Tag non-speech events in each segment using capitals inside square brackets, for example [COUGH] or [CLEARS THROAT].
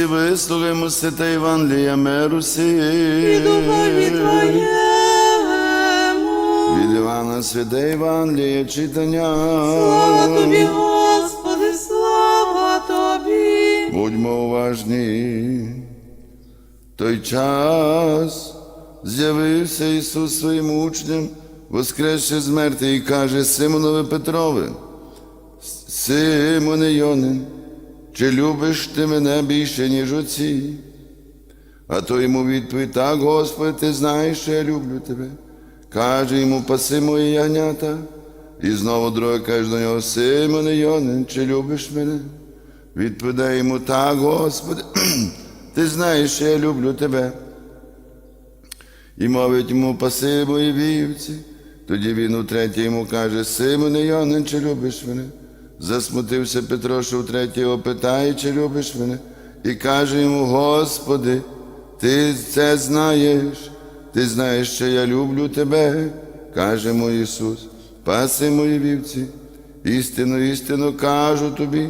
І вислухаймо святе Євангелія миру сі. і духові Твоєму. Від Івана святе Євангеліє читання. Слава Тобі, Господи, слава Тобі. Будьмо уважні. Той час з'явився Ісус своїм учням, воскресши з мертвих, і каже Симонове Петрове, Симоне Йонин, чи любиш ти мене більше, ніж оці? А то йому відповідь, так, Господи, ти знаєш, що я люблю тебе. Каже йому, паси мої ягнята. І знову друге каже до нього, Симоне Йонин, чи любиш мене? Відповідає йому, так, Господи, [CLEARS THROAT] ти знаєш, що я люблю тебе. І мовить йому, паси мої вівці. Тоді він утретє йому каже, Симоне Йонин, чи любиш мене? Засмутився Петро, що втретє його питає, чи любиш мене? І каже йому, Господи, ти це знаєш, ти знаєш, що я люблю тебе, каже йому Ісус, паси мої вівці. Істину, істину кажу тобі,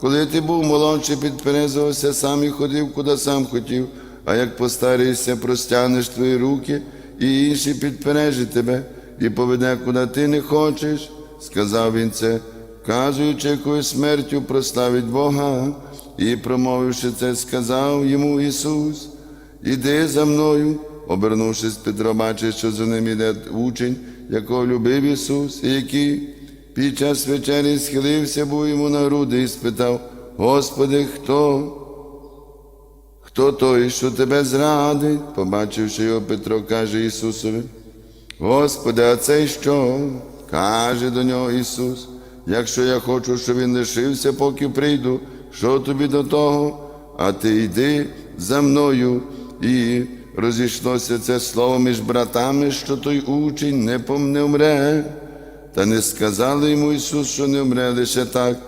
коли ти був молодший, підперезувався, сам і ходив, куди сам хотів, а як постаришся, простягнеш твої руки, і інші підпережить тебе, і поведе, куди ти не хочеш, сказав він це, вказуючи, якою смертю прославить Бога, і, промовивши це, сказав йому Ісус, іди за мною. Обернувшись, Петро бачить, що за ним іде учень, якого любив Ісус, і який під час вечері схилився був йому на груди і спитав: Господи, хто? Хто той, що тебе зрадить? Побачивши його, Петро каже Ісусові, Господи, а цей що? Каже до нього Ісус, якщо я хочу, щоб він лишився, поки прийду, що тобі до того? А ти йди за мною і розійшлося це слово між братами, що той учень не пом- не вмре. Та не сказали йому Ісус, що не вмре лише так,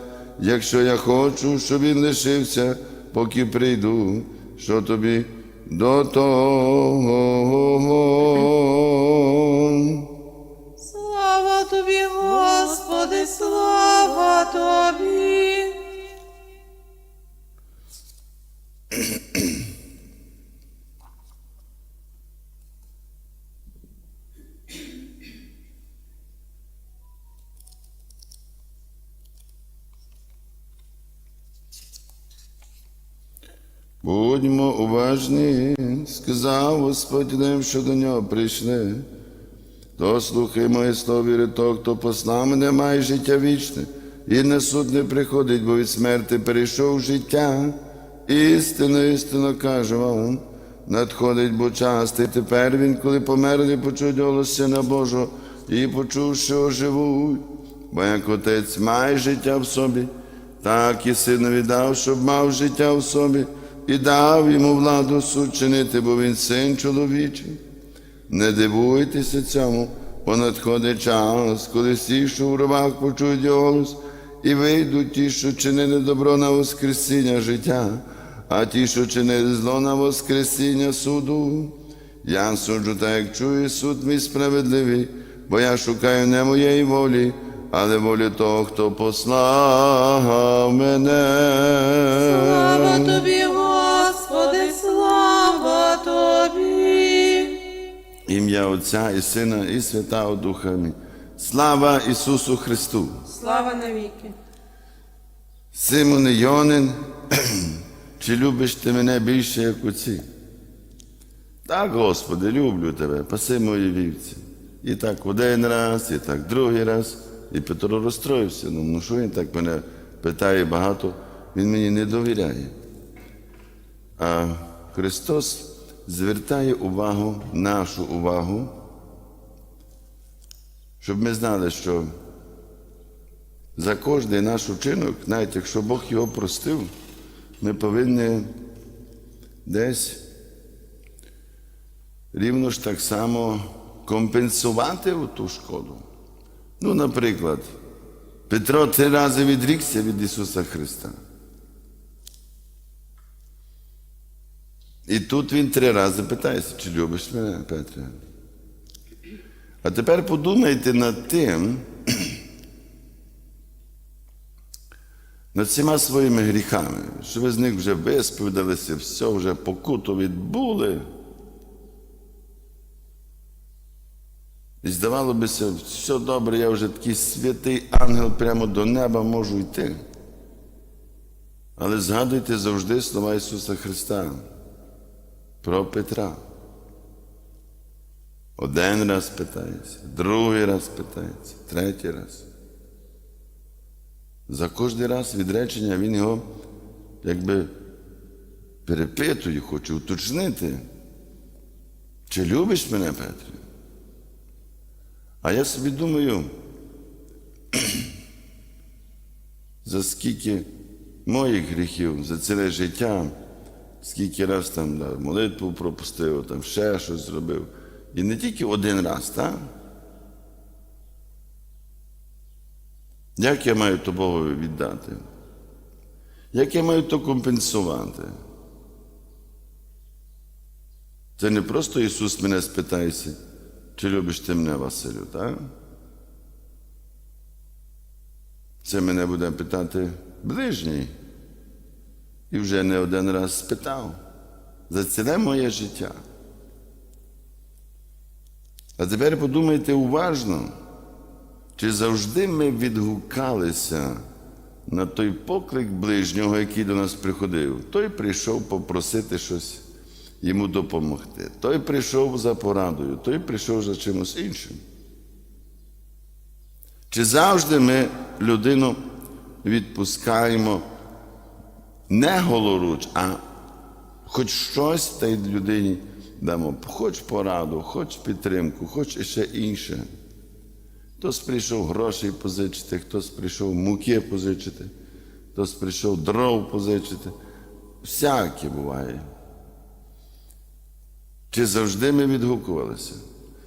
якщо я хочу, щоб він лишився, поки прийду, що тобі до того. Тобі, Господи, слава Тобі. Будьмо уважні, сказав Господь тим, що до нього прийшли. То слухай моє слово, віри того, хто послав мене, має життя вічне, і на суд не приходить, бо від смерти перейшов життя. Істинно, істинно кажу вам, надходить бо час, і тепер він, коли померли, почують голос Сина Божого, і почувши, оживуть. Бо як отець має життя в собі, так і синові дав, щоб мав життя в собі, і дав йому владу суд чинити, бо він син чоловічий. Не дивуйтеся цьому, бо надходить час, коли всі, що в ровах почують голос, і вийдуть ті, що чинили добро на Воскресіння життя, а ті, що чинили зло на Воскресіння суду. Я суджу так, як чує суд мій справедливий, бо я шукаю не моєї волі, але волі того, хто послав мене. Слава Тобі, Ім'я Отця і Сина, і Святого Духа. Амінь. Слава Ісусу Христу! Слава навіки. Симоне Йонин, чи любиш ти мене більше, як оці? Так, Господи, люблю тебе, паси мої вівці. І так один раз, і так другий раз. І Петро розстроївся. Ну, ну що він так мене питає багато, він мені не довіряє. А Христос звертає увагу, нашу увагу, щоб ми знали, що за кожний наш учинок, навіть якщо Бог його простив, ми повинні десь рівно ж так само компенсувати ту шкоду. Ну, наприклад, Петро три рази відрікся від Ісуса Христа. І тут він три рази питається, чи любиш мене, Петре? А тепер подумайте над тим, [CLEARS THROAT] над всіма своїми гріхами, що ви з них вже висповідалися, все вже покуту відбули. І здавало бися, все добре, я вже такий святий ангел прямо до неба можу йти. Але згадуйте завжди слова Ісуса Христа про Петра. Один раз питається, другий раз питається, третій раз. За кожний раз відречення він його якби перепитує, хоче уточнити. Чи любиш мене, Петре? А я собі думаю, [CLEARS THROAT] за скільки моїх гріхів, за ціле життя, скільки раз там да, молитву пропустив, там ще щось зробив. І не тільки один раз, так? Як я маю то Богові віддати? Як я маю то компенсувати? Це не просто Ісус мене спитається, чи любиш ти мене, Василю, так? Це мене буде питати ближній. І вже не один раз спитав за ціле моє життя. А тепер подумайте уважно, чи завжди ми відгукалися на той поклик ближнього, який до нас приходив. Той прийшов попросити щось йому допомогти. Той прийшов за порадою, той прийшов за чимось іншим. Чи завжди ми людину відпускаємо не голоруч, а хоч щось та людині дамо, хоч пораду, хоч підтримку, хоч іще інше. Хтось прийшов грошей позичити, хтось прийшов муки позичити, хтось прийшов дров позичити. Всяке буває. Чи завжди ми відгукувалися?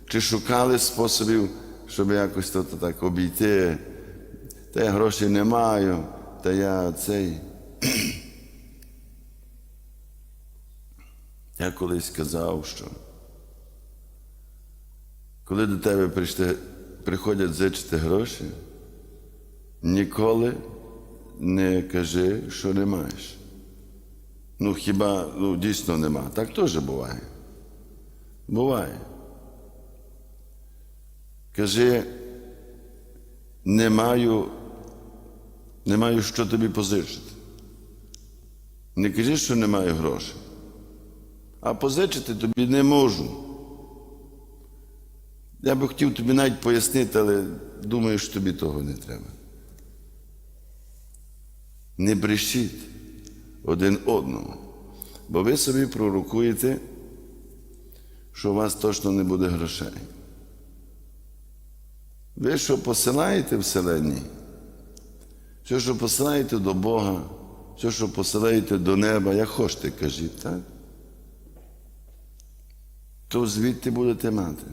Чи шукали способів, щоб якось то так обійти? Та я грошей не маю, та я цей. Я колись казав, що коли до тебе прийшли, приходять зичити гроші, ніколи не кажи, що не маєш. Ну, хіба ну, дійсно нема. Так теж буває. Буває. Кажи, не маю, не маю що тобі позичити. Не кажи, що не маю грошей. А позичити тобі не можу. Я би хотів тобі навіть пояснити, але думаю, що тобі того не треба. Не брешіть один одному, бо ви собі пророкуєте, що у вас точно не буде грошей. Ви що посилаєте вселенні, все, що посилаєте до Бога, все, що посилаєте до неба, як хочете, кажіть, так? То звідти будете мати.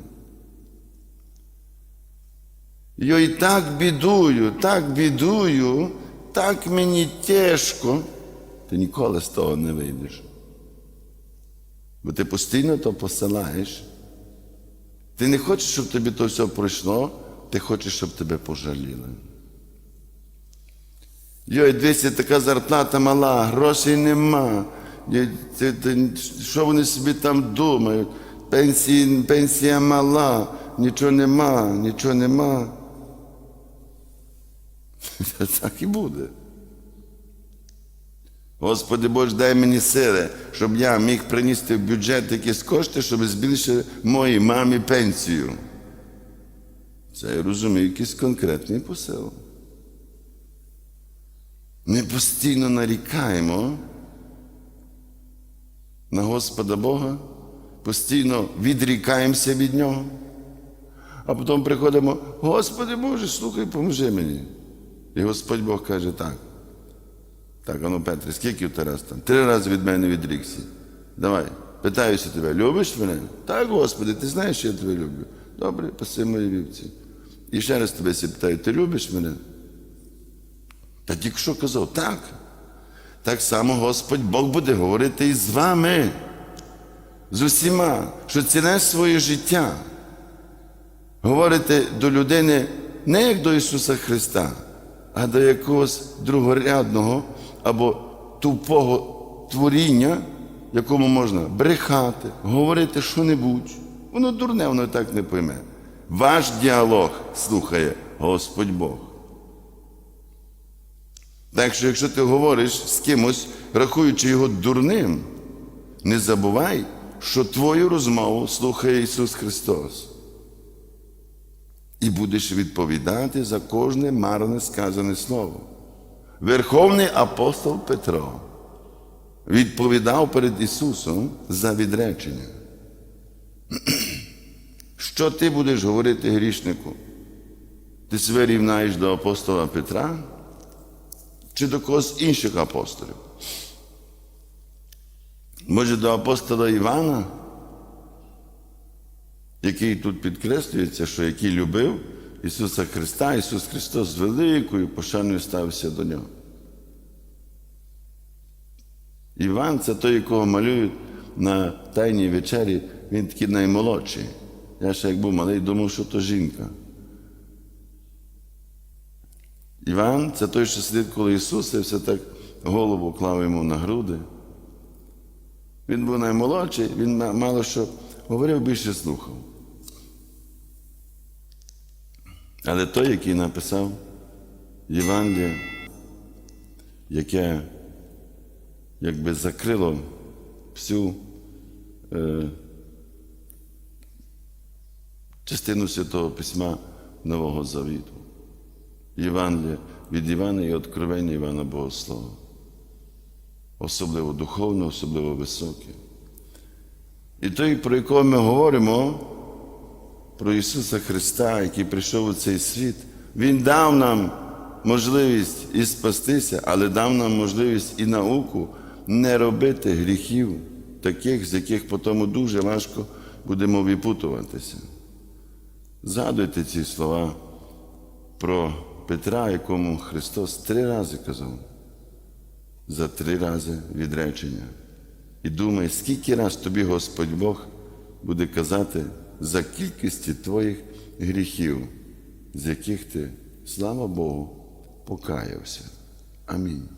Я і так бідую, так бідую, так мені тяжко. Ти ніколи з того не вийдеш. Бо ти постійно то посилаєш. Ти не хочеш, щоб тобі то все пройшло, ти хочеш, щоб тебе пожаліли. Йой, дивіться, така зарплата мала, грошей нема. Що вони собі там думають? Пенсії, пенсія мала, нічого нема, нічого нема. Так і буде. Господи Боже, дай мені сили, щоб я міг принести в бюджет якісь кошти, щоб збільшити моїй мамі пенсію. Це я розумію, якийсь конкретний посил. Ми постійно нарікаємо на Господа Бога, постійно відрікаємося від Нього, а потім приходимо, Господи Боже, слухай, поможи мені. І Господь Бог каже так. Так, ану, Петре, скільки ти раз там? Три рази від мене відрікся. Давай, питаюся тебе, любиш мене? Так, Господи, ти знаєш, що я тебе люблю. Добре, паси мої вівці. І ще раз тебе питаю, ти любиш мене? Та тільки що казав, так. Так само Господь Бог буде говорити і з вами, з усіма, що ціне своє життя. Говорите до людини не як до Ісуса Христа, а до якогось другорядного або тупого творіння, якому можна брехати, говорити що-небудь. Воно дурне, воно так не пойме. Ваш діалог слухає Господь Бог. Так що, якщо ти говориш з кимось, рахуючи його дурним, не забувай, що твою розмову слухає Ісус Христос. І будеш відповідати за кожне марне сказане слово. Верховний апостол Петро відповідав перед Ісусом за відречення. [CLEARS THROAT] Що ти будеш говорити грішнику? Ти себе рівнаєш до апостола Петра чи до когось інших апостолів? Може, до апостола Івана, який тут підкреслюється, що який любив Ісуса Христа, Ісус Христос з великою пошаною ставився до нього. Іван це той, якого малюють на Тайній вечері, він такий наймолодший. Я ще як був малий, думав, що то жінка. Іван це той, що сидить коло Ісуса і все так голову клав йому на груди. Він був наймолодший, він мало що говорив, більше слухав. Але той, який написав Євангеліє, яке якби закрило всю е, частину Святого Письма Нового Завіту. Євангелія від Івана і Откровення Івана Богослова. Особливо духовне, особливо високе. І той, про якого ми говоримо, про Ісуса Христа, який прийшов у цей світ, Він дав нам можливість і спастися, але дав нам можливість і науку не робити гріхів, таких, з яких потім дуже важко будемо випутуватися. Згадуйте ці слова про Петра, якому Христос три рази казав, за три рази відречення. І думай, скільки раз тобі Господь Бог буде казати за кількістю твоїх гріхів, з яких ти, слава Богу, покаявся. Амінь.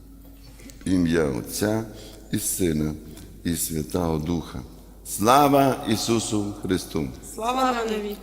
Ім'я Отця і Сина, і Святого Духа. Слава Ісусу Христу! Слава навіки.